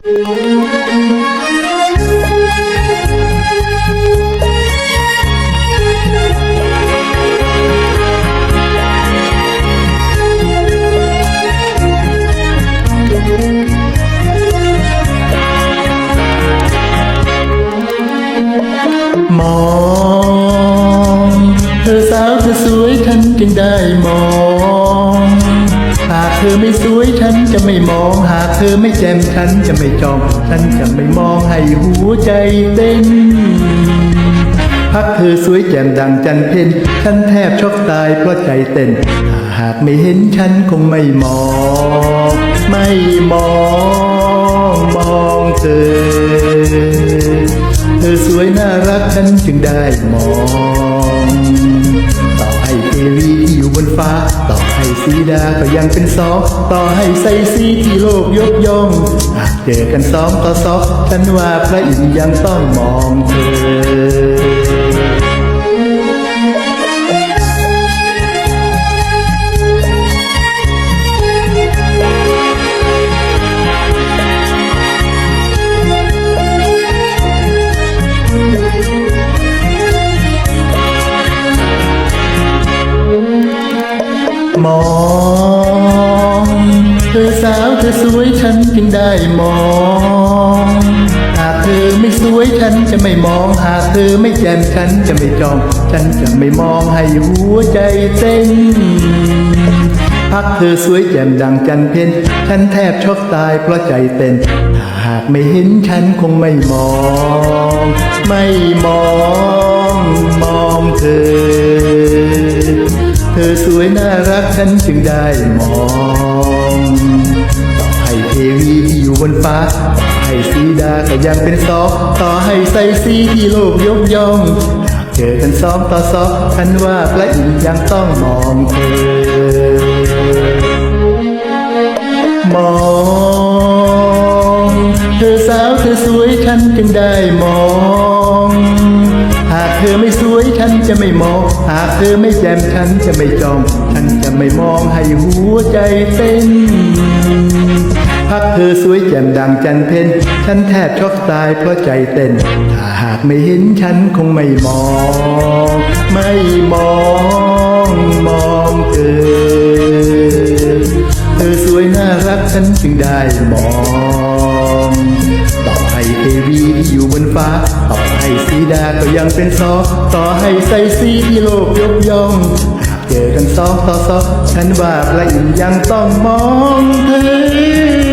มอง เธอสาวเธอสวยฉันจึงได้มองหาก เธอไม่สวยฉันจะไม่มอง หากเธอไม่แจ่มฉันจะไม่จอง ฉันจะไม่มองให้หัวใจเต้นพักเธอสวยแจ่มดังจันเพ็ญฉันแทบช็อกตายเพราะใจเต้นถ้าหากไม่เห็นฉันคงไม่มอง ไม่มองมองเธอ เธอสวยน่ารักฉันจึงได้มอง เอลีที่อยู่บนฟ้า ต่อให้สีดาก็ยังเป็นสองต่อให้ใส่สีที่โลกยกย่องหากเจอกันซ้อมต่อสองฉันว่าพระอินทร์ยังต้องมองเธอ มองเธอสาวเธอสวยฉันจึงได้มองหากเธอไม่สวยฉันจะไม่มอง หากเธอไม่แจ่มฉันจะไม่จอง ฉันจะไม่มองให้หัวใจเต้นพักเธอสวยแจ่มดังจันเพ็ญฉันแทบช็อกตายเพราะใจเต้นถ้าหากไม่เห็นฉันคงไม่มอง ไม่มอง มองเธอ อสวยน่ารักฉันจึงได้มองต่อให้เทวีที่อยู่บนฟ้าต่อให้สีดาก็ยังเป็นสองต่อให้ใส่สีที่โลกยกย่องหากเจอกันสองต่อสองฉันว่าพระอินทร์ยังต้องมองเธอมองเธอสาวเธอสวยฉันจึงได้มอง เธอไม่สวยฉันจะไม่มอง หากเธอไม่แจ่มฉันจะไม่จอง ฉันจะไม่มองให้หัวใจเต้นพักเธอสวยแจ่มดังจันเพ็ญฉันแทบช็อกตายเพราะใจเต้น ถ้าหากไม่เห็นฉันคงไม่มอง ไม่มองมองเธอ เธอสวยน่ารักฉันจึงได้มอง ต่อให้เทวีที่อยู่บนฟ้าต่อ ให้สีดาก็ยังเป็นสองต่อให้ใส่สีที่โลกยกย่องเจอกันสองต่อสองฉันว่าพระอินทร์ยังต้องมองเธอ